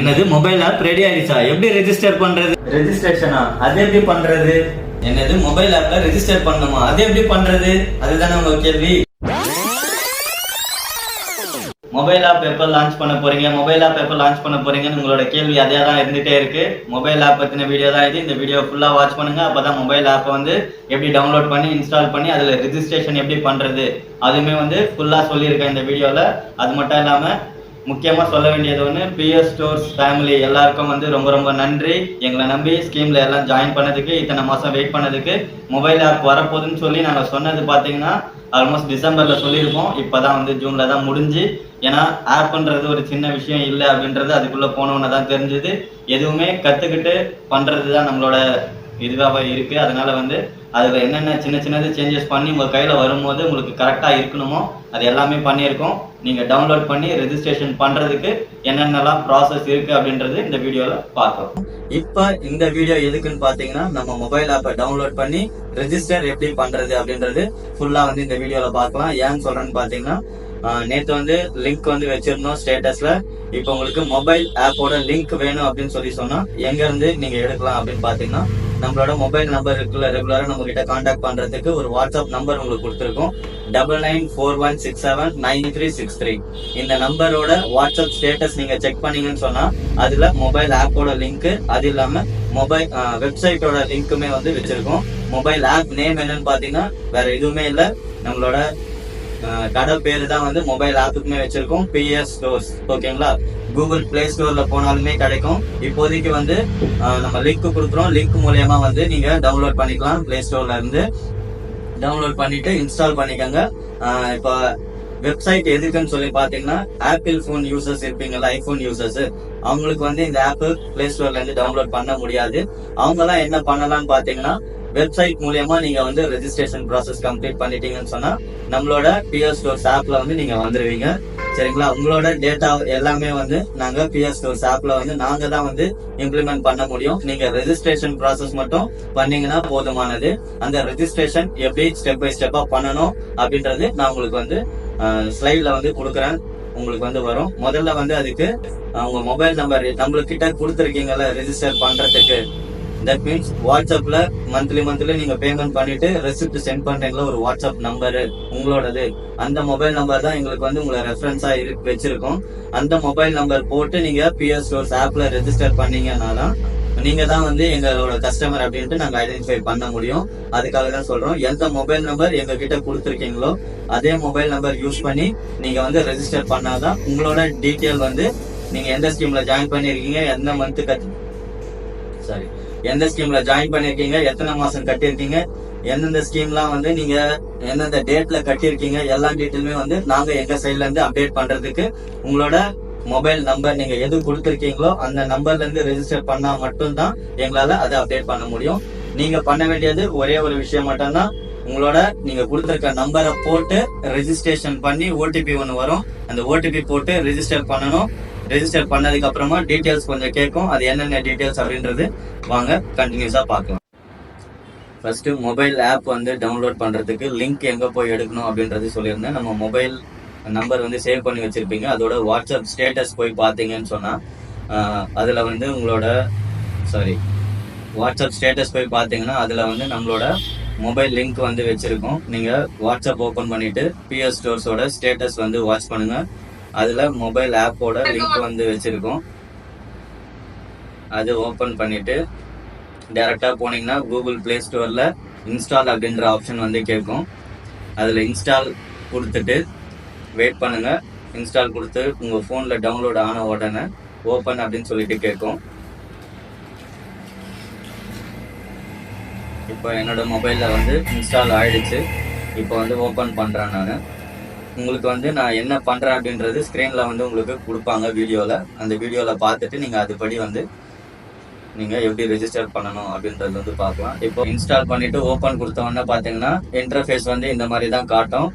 என்னது? Mobile app ready ஆயிடுச்சா? எப்படி ரெஜிஸ்டர் பண்றது? ரெஜிஸ்ட்ரேஷனா அது எப்படி பண்றது? என்னது? மொபைல் ஆப்ல ரெஜிஸ்டர் பண்ணணுமா? அது எப்படி பண்றது? அதுதானே உங்க கேள்வி. மொபைல் ஆப் எப்போ லான்ச் பண்ண போறீங்க? மொபைல் ஆப் எப்போ லான்ச் பண்ண போறீங்கன்னு உங்களோட கேள்வி அதே தான் இருந்துட்டே இருக்கு. மொபைல் ஆப் பத்தின வீடியோ தான் இது. இந்த வீடியோ ஃபுல்லா வாட்ச் பண்ணுங்க. அப்பதான் மொபைல் ஆப்பை வந்து எப்படி டவுன்லோட் பண்ணி இன்ஸ்டால் பண்ணி அதுல ரெஜிஸ்ட்ரேஷன் எப்படி பண்றது? அதுவுமே வந்து ஃபுல்லா சொல்லியிருக்கேன் இந்த வீடியோல அது மட்டும் இல்லாம முக்கியமாக சொல்ல வேண்டியது ஒன்று பிஎஸ் ஸ்டோர்ஸ் ஃபேமிலி எல்லாருக்கும் வந்து ரொம்ப ரொம்ப நன்றி. எங்களை நம்பி ஸ்கீமில் எல்லாம் ஜாயின் பண்ணதுக்கு இத்தனை மாதம் வெயிட் பண்ணதுக்கு மொபைல் ஆப் வரப்போகுதுன்னு சொல்லி நாங்கள் சொன்னது பார்த்தீங்கன்னா ஆல்மோஸ்ட் டிசம்பரில் சொல்லியிருப்போம். இப்போதான் வந்து ஜூனில் தான் முடிஞ்சு. ஏன்னா ஆப்ன்றது ஒரு சின்ன விஷயம் இல்லை அப்படின்றது அதுக்குள்ளே போனவன தான் தெரிஞ்சுது. எதுவுமே கற்றுக்கிட்டு பண்ணுறது தான் நம்மளோட இதுவாக இருக்குது அதனால வந்து அதில் என்னென்ன சின்ன சின்னது சேஞ்சஸ் பண்ணி உங்கள் கையில் வரும்போது உங்களுக்கு கரெக்டாக இருக்கணுமோ அது எல்லாமே பண்ணியிருக்கோம். நீங்கள் டவுன்லோட் பண்ணி ரெஜிஸ்ட்ரேஷன் பண்ணுறதுக்கு என்னென்னலாம் ப்ராசஸ் இருக்குது அப்படின்றது இந்த வீடியோவில் பார்க்கலாம். இப்போ இந்த வீடியோ எதுக்குன்னு பார்த்தீங்கன்னா நம்ம மொபைல் ஆப்பை டவுன்லோட் பண்ணி ரெஜிஸ்டர் எப்படி பண்ணுறது அப்படின்றது ஃபுல்லாக வந்து இந்த வீடியோவில் பார்க்கலாம். ஏன்னு சொல்கிறேன்னு பார்த்தீங்கன்னா நேற்று நேத்து வந்து லிங்க் வந்து வச்சிருந்தோம் ஸ்டேட்டஸ்ல இப்போ உங்களுக்கு மொபைல் ஆப்போட லிங்க் வேணும் அப்படின்னு சொல்லி சொன்னா எங்க இருந்து நீங்க எடுக்கலாம் அப்படின்னு பாத்தீங்கன்னா நம்மளோட மொபைல் நம்பர் இருக்குல்ல ரெகுலரா நம்ம கிட்ட காண்டாக்ட் பண்றதுக்கு ஒரு வாட்ஸ்அப் நம்பர் உங்களுக்கு கொடுத்துருக்கோம். Double nine four one six seven nine three six three இந்த நம்பரோட வாட்ஸ்அப் ஸ்டேட்டஸ் நீங்க செக் பண்ணீங்கன்னு சொன்னா அதுல மொபைல் ஆப்போட லிங்க் அது இல்லாம மொபைல் வெப்சைட்டோட லிங்க்குமே வந்து வச்சிருக்கோம். மொபைல் ஆப் நேம் என்னன்னு பாத்தீங்கன்னா வேற எதுவுமே இல்லை. நம்மளோட கடை பேரு தான் வந்து மொபைல் ஆப்புக்குமே வச்சிருக்கோம். பிஎஸ் ஸ்டோர்ஸ் ஓகேங்களா கூகுள் பிளே ஸ்டோர்ல போனாலுமே கிடைக்கும். இப்போதைக்கு வந்து நம்ம லிங்க் கொடுக்குறோம். லிங்க் மூலயமா வந்து நீங்க டவுன்லோட் பண்ணிக்கலாம் பிளே ஸ்டோர்ல இருந்து. டவுன்லோட் பண்ணிட்டு இன்ஸ்டால் பண்ணிக்கோங்க. இப்போ வெப்சைட் எதுக்குன்னு சொல்லி பாத்தீங்கன்னா ஆப்பிள் ஃபோன் யூசர்ஸ் இருப்பீங்கல்ல ஐபோன் யூசர்ஸ் அவங்களுக்கு வந்து இந்த ஆப் பிளே ஸ்டோர்ல இருந்து டவுன்லோட் பண்ண முடியாது. அவங்க எல்லாம் என்ன பண்ணலாம்னு பாத்தீங்கன்னா வெப்சைட் மூலியமா நீங்க வந்து ரெஜிஸ்ட்ரேஷன் ப்ராசஸ் கம்ப்ளீட் பண்ணிட்டீங்கன்னு சொன்னா நம்மளோட பிஎஸ் ஸ்டோர்ஸ் ஆப்ல வந்து நீங்க வந்துருவீங்க. சரிங்களா? உங்களோட டேட்டா எல்லாமே வந்து நாங்க பிஎஸ் ஸ்டோர்ஸ் ஆப்ல வந்து நாங்க தான் வந்து இம்ப்ளிமெண்ட் பண்ண முடியும். நீங்க ரெஜிஸ்ட்ரேஷன் ப்ராசஸ் மட்டும் பண்ணீங்கன்னா போதுமானது. அந்த ரெஜிஸ்ட்ரேஷன் எப்படி ஸ்டெப் பை ஸ்டெப்பா பண்ணணும் அப்படின்றது நான் உங்களுக்கு வந்து ஸ்லைட்ல வந்து கொடுக்குறேன். உங்களுக்கு வந்து வரும். முதல்ல வந்து அதுக்கு உங்க மொபைல் நம்பர் நம்மளுக்கு கிட்ட கொடுத்துருக்கீங்கல்ல ரெஜிஸ்டர் பண்றதுக்கு. தட் மீன்ஸ் வாட்ஸ்அப்ல மந்த்லி மந்த்லி நீங்க பேமெண்ட் பண்ணிட்டு ரெசிப்ட் சென்ட் பண்றீங்களா ஒரு வாட்ஸ்அப் நம்பர் உங்களோடது. அந்த மொபைல் நம்பர் தான் எங்களுக்கு வந்து உங்களை ரெஃபரன்ஸா இருக்கு வச்சிருக்கோம். அந்த மொபைல் நம்பர் போட்டு நீங்க பிஎஸ் ஸ்டோர்ஸ் ஆப்ல ரெஜிஸ்டர் பண்ணீங்கன்னா நீங்க தான் வந்து எங்களோட கஸ்டமர் அப்படின்ட்டு நாங்க ஐடென்டிஃபை பண்ண முடியும். அதுக்காக தான் சொல்றோம். எந்த மொபைல் நம்பர் எங்க கிட்ட கொடுத்துருக்கீங்களோ அதே மொபைல் நம்பர் யூஸ் பண்ணி நீங்க வந்து ரெஜிஸ்டர் பண்ணாதான் உங்களோட டீட்டெயில் வந்து நீங்க எந்த ஸ்கீம்ல ஜாயின் பண்ணிருக்கீங்க எந்த மந்த் கட் சாரி எந்த ஸ்கீம்ல ஜாயின் பண்ணிருக்கீங்க எத்தனை மாசம் கட்டியிருக்கீங்க எந்தெந்த ஸ்கீம்லாம் வந்து நீங்க எந்தெந்த டேட்ல கட்டியிருக்கீங்க எல்லா டீட்டெயிலுமே வந்து நாங்க எங்க சைட்ல இருந்து அப்டேட் பண்றதுக்கு உங்களோட மொபைல் நம்பர் நீங்க எது கொடுத்துருக்கீங்களோ அந்த நம்பர்ல இருந்து ரெஜிஸ்டர் பண்ணா மட்டும்தான் எங்களால அதை அப்டேட் பண்ண முடியும். நீங்க பண்ண வேண்டியது ஒரே ஒரு விஷயம் மட்டும்தான். உங்களோட நீங்க கொடுத்துருக்க நம்பரை போட்டு ரெஜிஸ்ட்ரேஷன் பண்ணி ஓடிபி ஒன்று வரும். அந்த ஓடிபி போட்டு ரெஜிஸ்டர் பண்ணணும். ரெஜிஸ்டர் பண்ணதுக்கு அப்புறமா டீட்டெயில்ஸ் கொஞ்சம் கேட்கும். அது என்னென்ன டீட்டெயில்ஸ் அப்படின்றது வாங்க கண்டினியூஸா பார்க்கலாம். ஃபர்ஸ்ட் மொபைல் ஆப் வந்து டவுன்லோட் பண்றதுக்கு லிங்க் எங்க போய் எடுக்கணும் அப்படின்றது சொல்லியிருந்தேன். நம்ம மொபைல் நம்பர் வந்து சேவ் பண்ணி வச்சிருப்பீங்க. அதோட வாட்ஸ்அப் ஸ்டேட்டஸ் போய் பார்த்தீங்கன்னு சொன்னா அதில் அதுல வந்து உங்களோட சாரி வாட்ஸ்அப் ஸ்டேட்டஸ் போய் பார்த்தீங்கன்னா அதுல வந்து நம்மளோட மொபைல் லிங்க் வந்து வச்சிருக்கோம். நீங்க வாட்ஸ்அப் ஓபன் பண்ணிட்டு பிஎஸ் ஸ்டோர்ஸோட ஸ்டேட்டஸ் வந்து வாட்ச் பண்ணுங்க. அதுல மொபைல் ஆப்போட லிங்க் வந்து வச்சிருக்கோம். அது ஓபன் பண்ணிட்டு டேரெக்டாக போனீங்கன்னா கூகுள் பிளே ஸ்டோர்ல இன்ஸ்டால் அப்படின்ற ஆப்ஷன் வந்து கேட்கும். அதுல இன்ஸ்டால் கொடுத்துட்டு வெயிட் பண்ணுங்க. இன்ஸ்டால் கொடுத்து உங்க போன்ல டவுன்லோட் ஆன உடனே ஓப்பன் அப்படின்னு சொல்லிட்டு கேட்கும். இப்போ என்னோட மொபைல்ல வந்து இன்ஸ்டால் ஆயிடுச்சு. இப்போ வந்து ஓப்பன் பண்றேன் நான். உங்களுக்கு வந்து நான் என்ன பண்ணுறேன் அப்படின்றது ஸ்க்ரீனில் வந்து உங்களுக்கு கொடுப்பாங்க வீடியோவில் அந்த வீடியோவில் பார்த்துட்டு நீங்கள் அதுபடி வந்து நீங்கள் எப்படி ரெஜிஸ்டர் பண்ணணும் அப்படின்றது வந்து பார்க்கலாம். இப்போ இன்ஸ்டால் பண்ணிவிட்டு ஓப்பன் கொடுத்தோன்னா பார்த்தீங்கன்னா இன்டர்ஃபேஸ் வந்து இந்த மாதிரி தான் காட்டும்.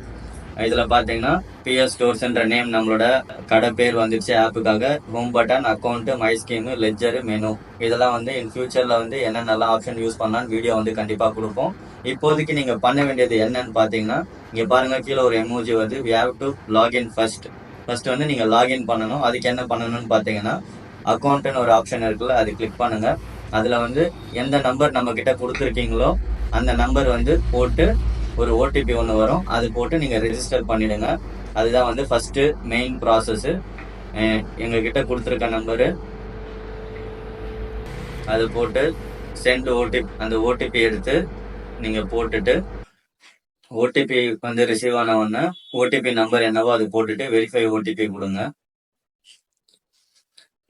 இதுல பாத்தீங்கன்னா பிஎஸ் ஸ்டோர்ஸ்ன்ற நேம் நம்மளோட கடை பேர் வந்துருச்சு ஆப்புக்காக home button account my scheme ledger menu இதெல்லாம் வந்து இன் ஃபியூச்சர்ல வந்து என்னென்னலாம் ஆப்ஷன் யூஸ் பண்ணலாம்னு வீடியோ வந்து கண்டிப்பா கொடுப்போம். இப்போதைக்கு நீங்க பண்ண வேண்டியது என்னன்னு பாத்தீங்கன்னா இங்க பாருங்க கீழே ஒரு எமோஜி வந்து we have to login first first வந்து நீங்க லாகின் பண்ணணும். அதுக்கு என்ன பண்ணணும்னு பாத்தீங்கன்னா அக்கௌண்ட்னு ஒரு ஆப்ஷன் இருக்குல்ல அது கிளிக் பண்ணுங்க. அதுல வந்து எந்த நம்பர் நம்ம கிட்ட கொடுத்துருக்கீங்களோ அந்த நம்பர் வந்து போட்டு ஒரு ஓடிபி ஒன்று வரும். அது போட்டு நீங்கள் ரெஜிஸ்டர் பண்ணிவிடுங்க அதுதான் வந்து ஃபஸ்ட்டு மெயின் ப்ராசஸ்ஸு எங்ககிட்ட கொடுத்துருக்க நம்பரு அது போட்டு சென்ட் ஓடிபி அந்த ஓடிபி எடுத்து நீங்கள் போட்டுட்டு ஓடிபி வந்து ரிசீவ் ஆன உடனே ஓடிபி நம்பர் என்னவோ அது போட்டுட்டு வெரிஃபை ஓடிபி கொடுங்க.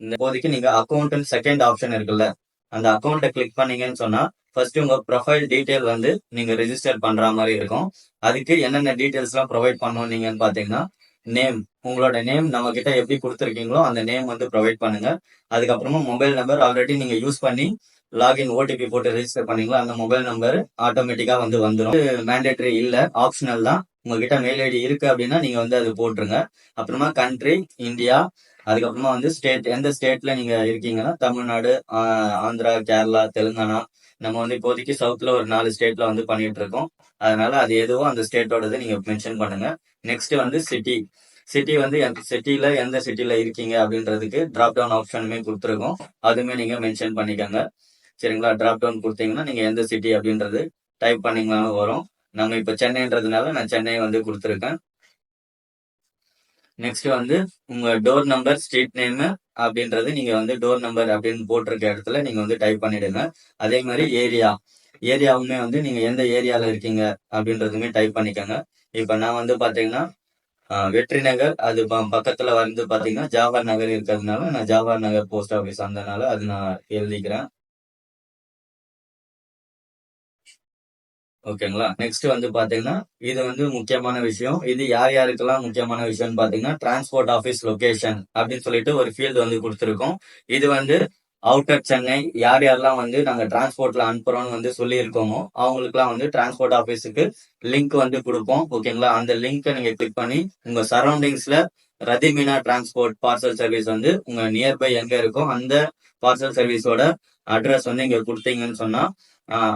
இந்த போதைக்கு நீங்கள் அக்கௌண்ட்டுன்னு செகண்ட் ஆப்ஷன் இருக்குல்ல அந்த அக்கௌண்ட்டை கிளிக் பண்ணீங்கன்னு சொன்னால் ஃபர்ஸ்ட் உங்க ப்ரொஃபைல் டீடைல் வந்து நீங்க ரெஜிஸ்டர் பண்ற மாதிரி இருக்கும். அதுக்கு என்னென்ன டீடைல்ஸ் எல்லாம் ப்ரொவைட் பண்ணணும் நீங்கன்னு பாத்தீங்கன்னா நேம் உங்களோட நேம் நம்ம கிட்ட எப்படி கொடுத்துருக்கீங்களோ அந்த நேம் வந்து ப்ரொவைட் பண்ணுங்க. அதுக்கப்புறமா மொபைல் நம்பர் ஆல்ரெடி நீங்க யூஸ் பண்ணி லாகின் ஓடிபி போட்டு ரெஜிஸ்டர் பண்ணீங்களோ அந்த மொபைல் நம்பர் ஆட்டோமேட்டிக்கா வந்து வந்துடும் மேண்டேட்டரி இல்ல ஆப்ஷனல் தான். உங்ககிட்ட மெயில் ஐடி இருக்கு அப்படின்னா நீங்க வந்து அது போட்டுருங்க. அப்புறமா கண்ட்ரி இந்தியா அதுக்கப்புறமா வந்து ஸ்டேட் எந்த ஸ்டேட்ல நீங்க இருக்கீங்கன்னா தமிழ்நாடு ஆந்திரா கேரளா தெலுங்கானா நம்ம வந்து இப்போதைக்கு சவுத்துல ஒரு நாலு ஸ்டேட்ல வந்து பண்ணிட்டு இருக்கோம். அதனால அது எதுவோ அந்த ஸ்டேட்டோடது நீங்க மென்ஷன் பண்ணுங்க. நெக்ஸ்ட் வந்து சிட்டி சிட்டி வந்து எந்த சிட்டில எந்த சிட்டியில இருக்கீங்க அப்படின்றதுக்கு டிராப் டவுன் ஆப்ஷனுமே கொடுத்துருக்கோம். அதுவுமே நீங்க மென்ஷன் பண்ணிக்கோங்க. சரிங்களா? டிராப் டவுன் கொடுத்தீங்கன்னா நீங்க எந்த சிட்டி அப்படின்றது டைப் பண்ணீங்கனாலும் வரும். நம்ம இப்ப சென்னைன்றதுனால நான் சென்னை வந்து கொடுத்துருக்கேன். நெக்ஸ்ட் வந்து உங்க டோர் நம்பர் ஸ்ட்ரீட் நேமு அப்படின்றது நீங்க வந்து டோர் நம்பர் அப்படின்னு போட்டிருக்க இடத்துல நீங்க வந்து டைப் பண்ணிடுங்க. அதே மாதிரி ஏரியா ஏரியாவுமே வந்து நீங்க எந்த ஏரியால இருக்கீங்க அப்படின்றதுமே டைப் பண்ணிக்கோங்க. இப்ப நான் வந்து பாத்தீங்கன்னா வெற்றி நகர் அது ப- பக்கத்துல வந்து பாத்தீங்கன்னா ஜவஹர் நகர் இருக்கிறதுனால நான் ஜவஹர் நகர் போஸ்ட் ஆபீஸ் அந்தனால அது நான் எழுதிக்கிறேன். ஓகேங்களா? நெக்ஸ்ட் வந்து பாத்தீங்கன்னா இது வந்து முக்கியமான விஷயம். இது யார் யாருக்கெல்லாம் முக்கியமான விஷயம்னு பாத்தீங்கன்னா டிரான்ஸ்போர்ட் ஆஃபீஸ் லொகேஷன் அப்படின்னு சொல்லிட்டு ஒரு ஃபீல்டு வந்து கொடுத்துருக்கோம். இது வந்து அவுட்டர் சென்னை யார் யாரெல்லாம் வந்து நாங்க டிரான்ஸ்போர்ட்ல அனுப்புறோம்னு வந்து சொல்லியிருக்கோமோ அவங்களுக்குலாம் வந்து டிரான்ஸ்போர்ட் ஆஃபீஸுக்கு லிங்க் வந்து கொடுப்போம். ஓகேங்களா? அந்த லிங்கை நீங்க கிளிக் பண்ணி உங்க சரௌண்டிங்ஸ்ல ரதிமீனா டிரான்ஸ்போர்ட் பார்சல் சர்வீஸ் வந்து உங்க நியர்பை எங்க இருக்கோ அந்த பார்சல் சர்வீஸோட அட்ரஸ் வந்து இங்க கொடுத்தீங்கன்னு சொன்னா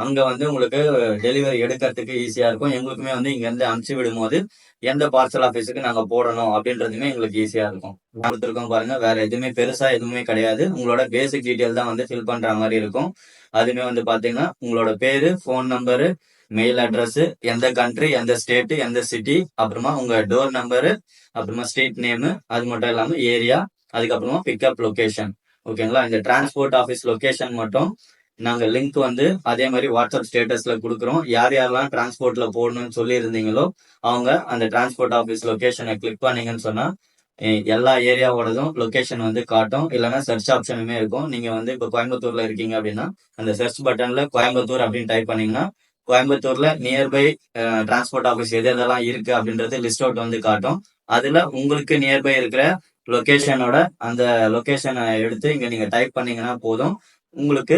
அங்க வந்து உங்களுக்கு டெலிவரி எடுக்கிறதுக்கு ஈஸியா இருக்கும். எங்களுக்குமே வந்து இங்க இருந்து அனுப்பிச்சு விடும்போது எந்த பார்சல் ஆபீஸுக்கு நாங்க போடணும் அப்படின்றதுமே எங்களுக்கு ஈஸியா இருக்கும். கொடுத்துருக்கோம் பாருங்க. வேற எதுவுமே பெருசா எதுவுமே கிடையாது. உங்களோட பேசிக் டீட்டெயில் தான் வந்து ஃபில் பண்ற மாதிரி இருக்கும். அதுமே வந்து பாத்தீங்கன்னா உங்களோட பேரு ஃபோன் நம்பரு மெயில் அட்ரஸ் எந்த கண்ட்ரி எந்த ஸ்டேட் எந்த சிட்டி அப்புறமா உங்க டோர் நம்பரு அப்புறமா ஸ்ட்ரீட் நேம் அது மட்டும் இல்லாம ஏரியா அதுக்கப்புறமா பிக்கப் லொகேஷன் ஓகேங்களா இந்த டிரான்ஸ்போர்ட் ஆஃபீஸ் லொகேஷன் மட்டும் நாங்க லிங்க் வந்து அதே மாதிரி வாட்ஸ்அப் ஸ்டேட்டஸ்ல கொடுக்குறோம். யார் யாரெல்லாம் டிரான்ஸ்போர்ட்ல போடணும்னு சொல்லி இருந்தீங்களோ அவங்க அந்த டிரான்ஸ்போர்ட் ஆஃபீஸ் லொகேஷனை கிளிக் பண்ணீங்கன்னு சொன்னா எல்லா ஏரியாவோடதும் லொகேஷன் வந்து காட்டும். இல்லைன்னா சர்ச் ஆப்ஷனுமே இருக்கும். நீங்க வந்து இப்போ கோயம்புத்தூர்ல இருக்கீங்க அப்படின்னா அந்த சர்ச் பட்டன்ல கோயம்புத்தூர் அப்படின்னு டைப் பண்ணீங்கன்னா கோயம்புத்தூர்ல நியர்பை டிரான்ஸ்போர்ட் ஆஃபீஸ் எது எதெல்லாம் இருக்கு அப்படின்றது லிஸ்ட் அவுட் வந்து காட்டும். அதுல உங்களுக்கு நியர்பை இருக்கிற லொக்கேஷனோட அந்த லொக்கேஷனை எடுத்து இங்க நீங்க டைப் பண்ணீங்கன்னா போதும். உங்களுக்கு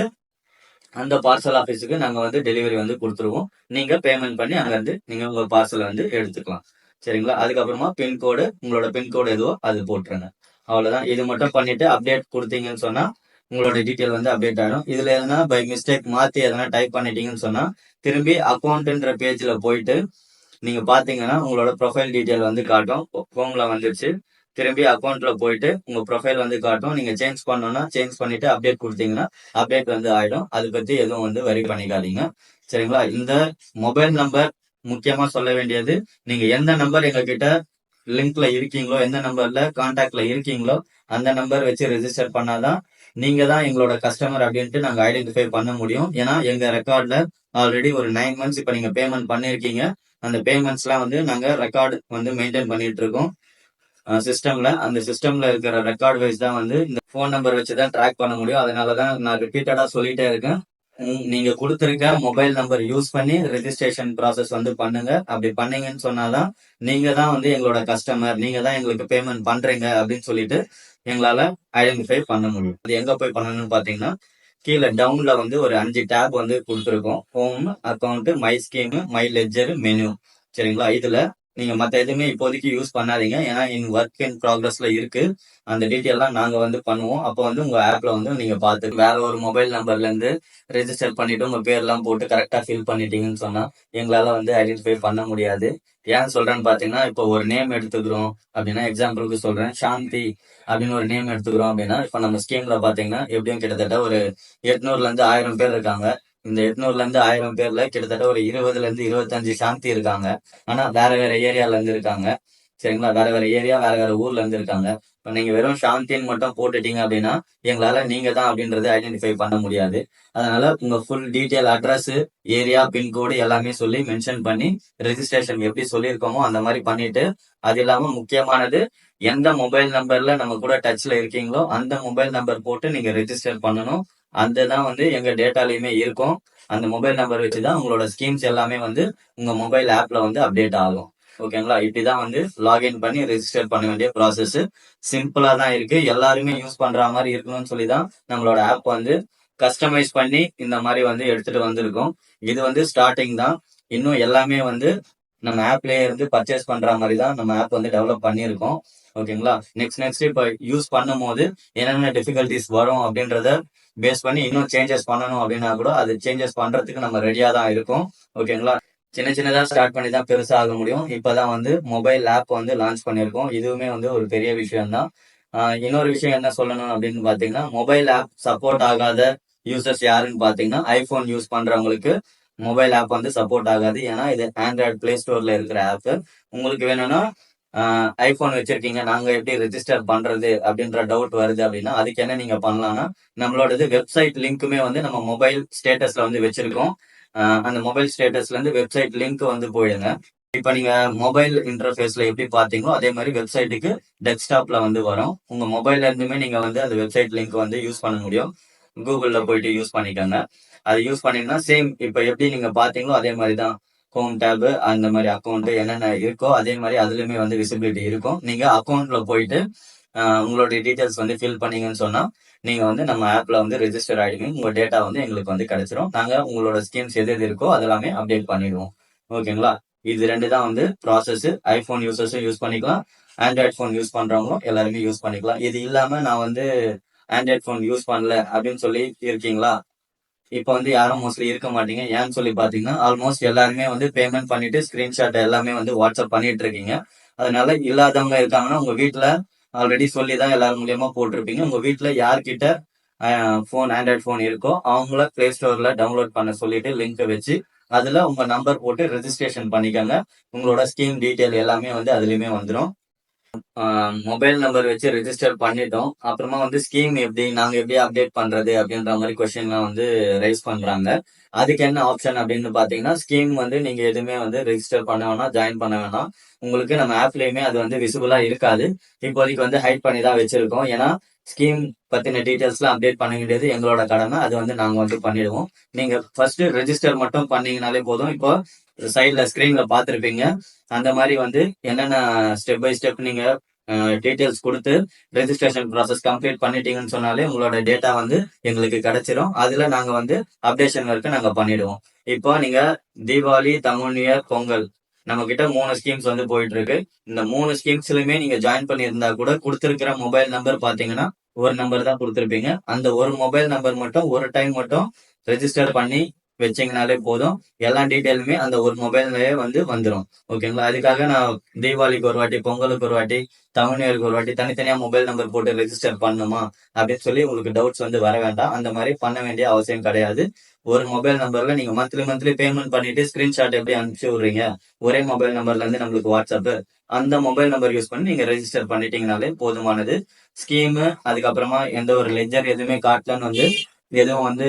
அந்த பார்சல் ஆஃபீஸுக்கு நாங்க வந்து டெலிவரி வந்து கொடுத்துருவோம். நீங்க பேமெண்ட் பண்ணி அங்க இருந்து நீங்க உங்க பார்சல் வந்து எடுத்துக்கலாம். சரிங்களா? அதுக்கப்புறமா பின்கோடு உங்களோட பின்கோடு எதுவோ அது போட்டுருங்க. அவ்வளவுதான். இது மட்டும் பண்ணிட்டு அப்டேட் கொடுத்தீங்கன்னு சொன்னா உங்களோட டீட்டெயில் வந்து அப்டேட் ஆகிடும் இதில் எதனா பை மிஸ்டேக் மாற்றி எதனா டைப் பண்ணிட்டீங்கன்னு சொன்னால் திரும்பி அக்கௌண்ட்டுன்ற பேஜில் போயிட்டு நீங்கள் பார்த்தீங்கன்னா உங்களோட ப்ரொஃபைல் டீட்டெயில் வந்து காட்டும். ஃபோனில் வந்துருச்சு. திரும்பி அக்கௌண்ட்ல போயிட்டு உங்க ப்ரொஃபைல் வந்து காட்டும். நீங்க சேஞ்ச் பண்ணோன்னா சேஞ்ச் பண்ணிட்டு அப்டேட் கொடுத்தீங்கன்னா அப்டேட் வந்து ஆயிடும். அது பத்தி எதுவும் வந்து வரி பண்ணிக்காதீங்க. சரிங்களா? இந்த மொபைல் நம்பர் முக்கியமா சொல்ல வேண்டியது நீங்க எந்த நம்பர் எங்க கிட்ட லிங்க்ல இருக்கீங்களோ எந்த நம்பர்ல கான்டாக்ட்ல இருக்கீங்களோ அந்த நம்பர் வச்சு ரெஜிஸ்டர் பண்ணாதான் நீங்க தான் எங்களோட கஸ்டமர் அப்படின்ட்டு நாங்க ஐடென்டிஃபை பண்ண முடியும். ஏன்னா எங்க ரெக்கார்ட்ல ஆல்ரெடி ஒரு நைன் மந்த்ஸ் இப்ப நீங்க பேமெண்ட் பண்ணிருக்கீங்க. அந்த பேமெண்ட்ஸ்லாம் வந்து நாங்க ரெக்கார்டு வந்து மெயின்டைன் பண்ணிட்டு இருக்கோம். சிஸ்டம்ல அந்த சிஸ்டம்ல இருக்கிற ரெக்கார்ட் வைஸ் தான் வந்து இந்த ஃபோன் நம்பர் வச்சு தான் ட்ராக் பண்ண முடியும். அதனால தான் நான் ரிப்பீட்டடா சொல்லிட்டே இருக்கேன். நீங்க கொடுத்துருக்க மொபைல் நம்பர் யூஸ் பண்ணி ரெஜிஸ்ட்ரேஷன் ப்ராசஸ் வந்து பண்ணுங்க. அப்படி பண்ணீங்கன்னு சொன்னாதான் நீங்க தான் வந்து எங்களோட கஸ்டமர் நீங்க தான் எங்களுக்கு பேமெண்ட் பண்றீங்க அப்படின்னு சொல்லிட்டு எங்களால ஐடென்டிஃபை பண்ண முடியும். அது எங்க போய் பண்ணணும்னு பாத்தீங்கன்னா கீழே டவுன்ல வந்து ஒரு அஞ்சு டேப் வந்து கொடுத்துருக்கோம். Home account my scheme my ledger menu சரிங்களா? இதுல நீங்க மத்த எதுவுமே இப்போதைக்கு யூஸ் பண்ணாதீங்க. ஏன்னா இன் ஒர்க் இன் ப்ராக்ரஸ்ல இருக்கு. அந்த டீட்டெயிலாம் நாங்க வந்து பண்ணுவோம். அப்போ வந்து உங்க ஆப்ல வந்து நீங்க பார்த்து வேற ஒரு மொபைல் நம்பர்ல இருந்து ரெஜிஸ்டர் பண்ணிட்டு உங்க பேர்லாம் போட்டு கரெக்டா ஃபில் பண்ணிட்டீங்கன்னு சொன்னா எங்களால வந்து ஐடென்டிஃபை பண்ண முடியாது. ஏன் சொல்றேன்னு பாத்தீங்கன்னா இப்போ ஒரு நேம் எடுத்துக்கிறோம் அப்படின்னா எக்ஸாம்பிளுக்கு சொல்றேன். சாந்தி அப்படின்னு ஒரு நேம் எடுத்துக்கிறோம் அப்படின்னா இப்போ நம்ம ஸ்கீம்ல பாத்தீங்கன்னா எப்படியும் கிட்டத்தட்ட ஒரு எட்நூறுல இருந்து ஆயிரம் பேர் இருக்காங்க. இந்த எட்நூறுல இருந்து ஆயிரம் பேர்ல கிட்டத்தட்ட ஒரு இருபதுல இருந்து இருபத்தஞ்சு சாந்தி இருக்காங்க. ஆனா வேற வேற ஏரியால இருந்து இருக்காங்க. சரிங்களா? வேற வேற ஏரியா வேற வேற ஊர்ல இருந்து இருக்காங்க. இப்ப நீங்க வெறும் சாந்தின்னு மட்டும் போட்டுட்டீங்க அப்படின்னா எங்களால நீங்க தான் அப்படின்றத ஐடென்டிஃபை பண்ண முடியாது. அதனால உங்க full detail address area pincode எல்லாமே சொல்லி மென்ஷன் பண்ணி ரெஜிஸ்ட்ரேஷன் எப்படி சொல்லியிருக்கோமோ அந்த மாதிரி பண்ணிட்டு அது இல்லாம முக்கியமானது எந்த மொபைல் நம்பர்ல நம்ம கூட டச்ல இருக்கீங்களோ அந்த மொபைல் நம்பர் போட்டு நீங்க ரெஜிஸ்டர் பண்ணணும். அந்த தான் வந்து எங்க டேட்டாலையுமே இருக்கும். அந்த மொபைல் நம்பர் வச்சு தான் உங்களோட ஸ்கீம்ஸ் எல்லாமே வந்து உங்க மொபைல் ஆப்ல வந்து அப்டேட் ஆகும். ஓகேங்களா? இப்படிதான் வந்து லாகின் பண்ணி ரெஜிஸ்டர் பண்ண வேண்டிய ப்ராசஸ் சிம்பிளா தான் இருக்கு. எல்லாருமே யூஸ் பண்ற மாதிரி இருக்கணும்னு சொல்லி தான் நம்மளோட ஆப் வந்து கஸ்டமைஸ் பண்ணி இந்த மாதிரி வந்து எடுத்துட்டு வந்திருக்கோம். இது வந்து ஸ்டார்டிங் தான். இன்னும் எல்லாமே வந்து நம்ம ஆப்லயே இருந்து பர்ச்சேஸ் பண்ற மாதிரி தான் நம்ம ஆப் வந்து டெவலப் பண்ணியிருக்கோம். ஓகேங்களா? நெக்ஸ்ட் நெக்ஸ்ட் இப்போ யூஸ் பண்ணும்போது என்னென்ன டிஃபிகல்டிஸ் வரும் அப்படின்றத பேஸ் பண்ணி இன்னும் சேஞ்சஸ் பண்ணணும் அப்படின்னா கூட அது சேஞ்சஸ் பண்றதுக்கு நம்ம ரெடியா தான் இருக்கும். ஓகேங்களா? சின்ன சின்னதா ஸ்டார்ட் பண்ணி தான் பெருசா ஆக முடியும். இப்பதான் வந்து மொபைல் ஆப் வந்து லான்ச் பண்ணியிருக்கோம். இதுவுமே வந்து ஒரு பெரிய விஷயம் தான் இன்னொரு விஷயம் என்ன சொல்லணும் அப்படின்னு பாத்தீங்கன்னா மொபைல் ஆப் சப்போர்ட் ஆகாத யூசர்ஸ் யாருன்னு பாத்தீங்கன்னா ஐபோன் யூஸ் பண்றவங்களுக்கு மொபைல் ஆப் வந்து சப்போர்ட் ஆகாது. ஏன்னா இது ஆண்ட்ராய்டு பிளே ஸ்டோர்ல இருக்கிற ஆப் உங்களுக்கு வேணும்னா ஐபோன் வச்சிருக்கீங்க. நாங்க எப்படி ரெஜிஸ்டர் பண்றது அப்படின்ற டவுட் வருது அப்படின்னா அதுக்கு என்ன நீங்க பண்ணலாம்னா நம்மளோடது வெப்சைட் லிங்க்குமே வந்து நம்ம மொபைல் ஸ்டேட்டஸ்ல வந்து வச்சிருக்கோம். அந்த மொபைல் ஸ்டேட்டஸ்ல இருந்து வெப்சைட் லிங்க் வந்து போயிடுங்க. இப்ப நீங்க மொபைல் இன்டர்ஃபேஸ்ல எப்படி பாத்தீங்களோ அதே மாதிரி வெப்சைட்டுக்கு டெஸ்க்டாப்ல வந்து வரும். உங்க மொபைல்ல இருந்துமே நீங்க வந்து அந்த வெப்சைட் லிங்க் வந்து யூஸ் பண்ண முடியும். கூகுள்ல போயிட்டு யூஸ் பண்ணிக்கோங்க. அதை யூஸ் பண்ணீங்கன்னா சேம் இப்ப எப்படி நீங்க பாத்தீங்களோ அதே மாதிரி தான் ஹோம் டேபு அந்த மாதிரி அக்கௌண்ட் என்னென்ன இருக்கோ அதே மாதிரி அதுலயுமே வந்து விசிபிலிட்டி இருக்கும். நீங்க அக்கௌண்ட்ல போயிட்டு உங்களுடைய டீட்டெயில்ஸ் வந்து ஃபில் பண்ணீங்கன்னு சொன்னா நீங்க வந்து நம்ம ஆப்ல வந்து ரெஜிஸ்டர் ஆயிடுவீங்க. உங்க டேட்டா வந்து எங்களுக்கு வந்து கிடைச்சிரும். நாங்க உங்களோட ஸ்கீம்ஸ் எது எது இருக்கோ அதெல்லாமே அப்டேட் பண்ணிடுவோம். ஓகேங்களா? இது ரெண்டு தான் வந்து ப்ராசஸ் ஐபோன் யூசர்ஸும் யூஸ் பண்ணிக்கலாம். ஆண்ட்ராய்ட் ஃபோன் யூஸ் பண்றவங்களும் எல்லாருமே யூஸ் பண்ணிக்கலாம். இது இல்லாம நான் வந்து ஆண்ட்ராய்ட் ஃபோன் யூஸ் பண்ணல அப்படின்னு சொல்லி இருக்கீங்களா? இப்போ வந்து யாரும் மோஸ்ட்லி இருக்க மாட்டீங்க. ஏன்னு சொல்லி பாத்தீங்கன்னா ஆல்மோஸ்ட் எல்லாருமே வந்து பேமெண்ட் பண்ணிட்டு ஸ்கிரீன்ஷாட் எல்லாமே வந்து வாட்ஸ்அப் பண்ணிட்டு இருக்கீங்க. அதனால இல்லாதவங்க இருக்காங்கன்னா உங்க வீட்டுல ஆல்ரெடி சொல்லி தான் எல்லாரும் மூலியமா போட்டிருப்பீங்க. உங்க வீட்டுல யார்கிட்ட ஃபோன் ஆண்ட்ராய்ட் ஃபோன் இருக்கோ அவங்கள பிளே ஸ்டோர்ல டவுன்லோட் பண்ண சொல்லிட்டு லிங்க் வச்சு அதுல உங்க நம்பர் போட்டு ரெஜிஸ்ட்ரேஷன் பண்ணிக்கோங்க. உங்களோட ஸ்கீம் டீட்டெயில் எல்லாமே வந்து அதுலயுமே வந்துடும் மொபைல் நம்பர் வச்சு ரெஜிஸ்டர் பண்ணிட்டோம். அப்புறமா வந்து ஸ்கீம் எப்படி நாங்க எப்படி அப்டேட் பண்றது அப்படின்ற மாதிரி கொஸ்டின்லாம் வந்து ரைஸ் பண்றாங்க. அதுக்கு என்ன ஆப்ஷன் அப்படின்னு பாத்தீங்கன்னா ஸ்கீம் வந்து நீங்க எதுவுமே வந்து ரெஜிஸ்டர் பண்ண வேணாம் ஜாயின் பண்ண வேணாம். உங்களுக்கு நம்ம ஆப்லயுமே அது வந்து விசிபிளா இருக்காது. இப்போதைக்கு வந்து ஹைட் பண்ணி தான் வச்சிருக்கோம். ஏன்னா ஸ்கீம் பத்தின டீடைல்ஸ்லாம் அப்டேட் பண்ண வேண்டியது எங்களோட கடமை. அது வந்து நாங்க வந்து பண்ணிடுவோம். நீங்க ஃபர்ஸ்ட் ரெஜிஸ்டர் மட்டும் பண்ணீங்கனாலே போதும். இப்போ சைட்ல ஸ்கிரீன்ல பாத்திருப்பீங்க அந்த மாதிரி வந்து என்னென்ன ஸ்டெப் பை ஸ்டெப் நீங்க டீட்டெயில்ஸ் கொடுத்து ரெஜிஸ்ட்ரேஷன் ப்ராசஸ் கம்ப்ளீட் பண்ணிட்டீங்கன்னு சொன்னாலே உங்களோட டேட்டா வந்து எங்களுக்கு கிடைச்சிரும். அதுல நாங்க வந்து அப்டேஷன் ஒர்க்கு நாங்க பண்ணிடுவோம். இப்போ நீங்க தீபாவளி தமிழ் நியர் பொங்கல் நம்ம கிட்ட மூணு ஸ்கீம்ஸ் வந்து போயிட்டு இருக்கு இந்த மூணு ஸ்கீம்ஸ்லயுமே நீங்க ஜாயின் பண்ணியிருந்தா கூட கொடுத்துருக்கிற மொபைல் நம்பர் பாத்தீங்கன்னா ஒரு நம்பர் தான் கொடுத்துருப்பீங்க. அந்த ஒரு மொபைல் நம்பர் மட்டும் ஒரு டைம் மட்டும் ரெஜிஸ்டர் பண்ணி வச்சீங்கனாலே போதும். எல்லா டீட்டெயிலுமே அந்த ஒரு மொபைல்லயே வந்து வந்துடும் ஓகேங்களா அதுக்காக நான் தீபாவளிக்கு ஒரு வாட்டி பொங்கலுக்கு ஒரு வாட்டி தமிழ்நாடுக்கு ஒரு வாட்டி தனித்தனியா மொபைல் நம்பர் போட்டு ரெஜிஸ்டர் பண்ணணுமா? அப்படின்னு சொல்லி உங்களுக்கு டவுட்ஸ் வந்து வர வேண்டாம். அந்த மாதிரி பண்ண வேண்டிய அவசியம் கிடையாது. ஒரு மொபைல் நம்பர்ல நீங்க மந்த்லி மந்த்லி பேமெண்ட் பண்ணிட்டு ஸ்கிரீன்ஷாட் எப்படி அனுப்பிச்சு விடுறீங்க? ஒரே மொபைல் நம்பர்ல இருந்து நம்மளுக்கு வாட்ஸ்அப் அந்த மொபைல் நம்பர் யூஸ் பண்ணி நீங்க ரெஜிஸ்டர் பண்ணிட்டீங்கனாலே போதுமானது. ஸ்கீமு அதுக்கப்புறமா எந்த ஒரு லெஜர் எதுவுமே காட்டலன்னு வந்து எதுவும் வந்து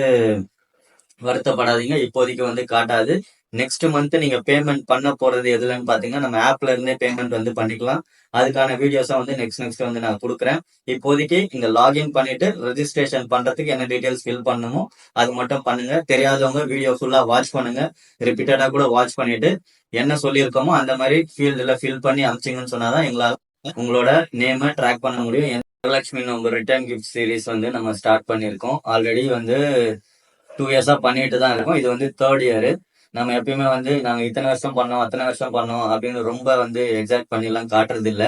வருத்தப்படாதீங்க. இப்போதைக்கு வந்து காட்டாது. நெக்ஸ்ட் மந்த் நீங்க பேமெண்ட் பண்ண போறது எதுலன்னு பாத்தீங்கன்னா நம்ம ஆப்ல இருந்தே பேமெண்ட் வந்து பண்ணிக்கலாம். அதுக்கான வீடியோஸா வந்து நெக்ஸ்ட் நெக்ஸ்ட் வந்து நான் கொடுக்குறேன். இப்போதைக்கு இங்க லாகின் பண்ணிட்டு ரெஜிஸ்ட்ரேஷன் பண்றதுக்கு என்ன டீடைல்ஸ் ஃபில் பண்ணணுமோ அது மட்டும் பண்ணுங்க. தெரியாதவங்க வீடியோ ஃபுல்லா வாட்ச் பண்ணுங்க. ரிப்பீட்டடா கூட வாட்ச் பண்ணிட்டு என்ன சொல்லியிருக்கோமோ அந்த மாதிரி ஃபீல்டுல ஃபில் பண்ணி அமிச்சிங்கன்னு சொன்னாதான் எங்களால் உங்களோட நேமை ட்ராக் பண்ண முடியும். வரலட்சுமி நம்ம ரிட்டர்ன் கிஃப்ட் சீரீஸ் வந்து நம்ம ஸ்டார்ட் பண்ணியிருக்கோம். ஆல்ரெடி வந்து டூ இயர்ஸா பண்ணிட்டு தான் இருக்கோம். இது வந்து தேர்ட் இயர் நம்ம எப்பயுமே வந்து நாங்க இத்தனை வருஷம் பண்ணோம் அத்தனை வருஷம் பண்ணோம் அப்படின்னு ரொம்ப வந்து எக்ஸாக்ட் பண்ணிலாம் காட்டுறது இல்ல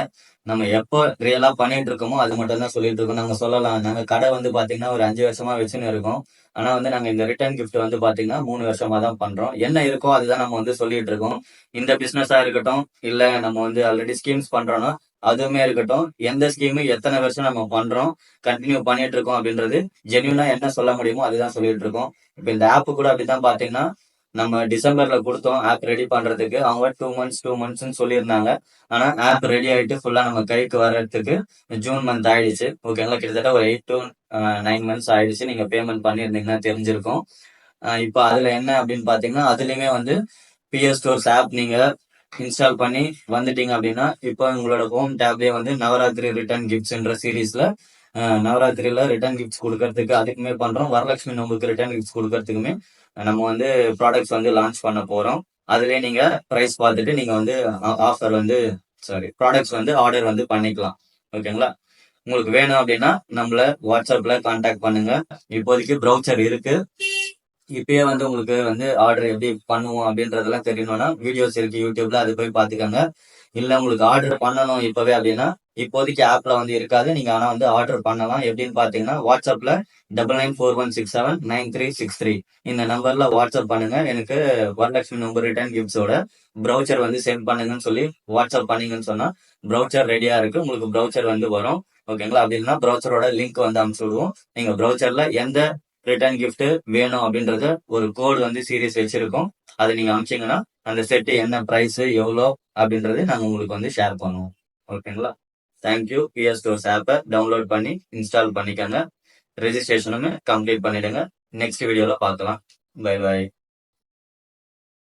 நம்ம எப்போ ரியலா பண்ணிட்டு இருக்கோமோ அது மட்டும் தான் சொல்லிட்டு இருக்கோம். நாங்க சொல்லலாம். நாங்க கடை வந்து பாத்தீங்கன்னா ஒரு அஞ்சு வருஷமா வச்சுன்னு இருக்கோம். ஆனா வந்து நாங்க இந்த ரிட்டர்ன் கிஃப்ட் வந்து பாத்தீங்கன்னா மூணு வருஷமா தான் பண்றோம். என்ன இருக்கோ அதுதான் நம்ம வந்து சொல்லிட்டு இருக்கோம். இந்த பிசினஸா இருக்கட்டும் இல்ல நம்ம வந்து ஆல்ரெடி ஸ்கீம்ஸ் பண்றோம்னா அதுவுமே இருக்கட்டும். எந்த ஸ்கீமு எத்தனை வருஷம் நம்ம பண்றோம் கண்டினியூ பண்ணிட்டு இருக்கோம் அப்படின்றது ஜென்யூனா என்ன சொல்ல முடியுமோ அதுதான் சொல்லிட்டு இருக்கோம். இப்ப இந்த ஆப் கூட அப்படிதான் பாத்தீங்கன்னா நம்ம டிசம்பர்ல கொடுத்தோம் ஆப் ரெடி பண்றதுக்கு. அவங்க டூ மந்த்ஸ் டூ மந்த்ஸ்னு சொல்லியிருந்தாங்க. ஆனா ஆப் ரெடி ஆயிட்டு ஃபுல்லா நம்ம கைக்கு வர்றதுக்கு ஜூன் மந்த் ஆயிடுச்சு. ஓகேங்களா கிட்டத்தட்ட ஒரு எயிட் டு நைன் மந்த்ஸ் ஆயிடுச்சு. நீங்க பேமெண்ட் பண்ணியிருந்தீங்கன்னா தெரிஞ்சிருக்கும். இப்போ அதுல என்ன அப்படின்னு பாத்தீங்கன்னா அதுலயுமே வந்து பிஎஸ் ஸ்டோர்ஸ் ஆப் நீங்க இன்ஸ்டால் பண்ணி வந்துட்டீங்க அப்படின்னா இப்போ உங்களோட ஹோம் டேப்லயே வந்து நவராத்திரி ரிட்டர்ன் கிஃப்ட்ஸ்ன்ற சீரீஸ்ல நவராத்திரியில ரிட்டர்ன் கிஃப்ட்ஸ் கொடுக்கறதுக்கு அதுக்குமே பண்றோம். வரலட்சுமி நோம்புக்கு ரிட்டர்ன் கிஃப்ட்ஸ் கொடுக்கறதுக்குமே நம்ம வந்து ப்ராடக்ட்ஸ் வந்து லான்ச் பண்ண போறோம். அதுலயே நீங்க ப்ரைஸ் பார்த்துட்டு நீங்க வந்து ஆஃபர் வந்து சாரி ப்ராடக்ட்ஸ் வந்து ஆர்டர் வந்து பண்ணிக்கலாம். ஓகேங்களா? உங்களுக்கு வேணும் அப்படின்னா நம்மள வாட்ஸ்அப்ல கான்டாக்ட் பண்ணுங்க. இப்போதைக்கு ப்ரௌச்சர் இருக்கு. இப்பயே வந்து உங்களுக்கு வந்து ஆர்டர் எப்படி பண்ணுவோம் அப்படின்றதெல்லாம் தெரியணும்னா வீடியோஸ் இருக்கு யூடியூப்ல அது போய் பாத்துக்கோங்க இல்ல உங்களுக்கு ஆர்டர் பண்ணணும் இப்பவே அப்படின்னா இப்போதைக்கு ஆப்ல வந்து இருக்காது. நீங்க ஆனா வந்து ஆர்டர் பண்ணலாம். எப்படின்னு பாத்தீங்கன்னா வாட்ஸ்அப்ல double nine four one six seven nine three six three இந்த நம்பர்ல வாட்ஸ்அப் பண்ணுங்க. எனக்கு வரலட்சுமி நம்பர் ரிட்டர்ன் கிஃப்ட்ஸோட ப்ரௌச்சர் வந்து சென்ட் பண்ணுங்கன்னு சொல்லி வாட்ஸ்அப் பண்ணீங்கன்னு சொன்னா ப்ரௌச்சர் ரெடியா இருக்கு. உங்களுக்கு ப்ரௌச்சர் வந்து வரும். ஓகேங்களா அப்படின்னா ப்ரௌச்சரோட லிங்க் வந்து அனுப்பிச்சு விடுவோம். நீங்க ப்ரௌச்சர்ல எந்த ரிட்டர்ன் கிஃப்ட் வேணும் அப்படின்றத ஒரு கோடு வந்து சீரியஸ் வச்சிருக்கோம். அதை நீங்க அமிச்சிங்கன்னா அந்த செட் என்ன பிரைஸ் எவ்வளோ அப்படின்றது நாங்க உங்களுக்கு வந்து ஷேர் பண்ணுவோம். ஓகேங்களா தேங்க்யூ பிஎஸ் ஸ்டோர்ஸ் ஆப்பை டவுன்லோட் பண்ணி இன்ஸ்டால் பண்ணிக்கோங்க. ரெஜிஸ்ட்ரேஷனுமே கம்ப்ளீட் பண்ணிடுங்க. நெக்ஸ்ட் வீடியோல பார்க்கலாம். By by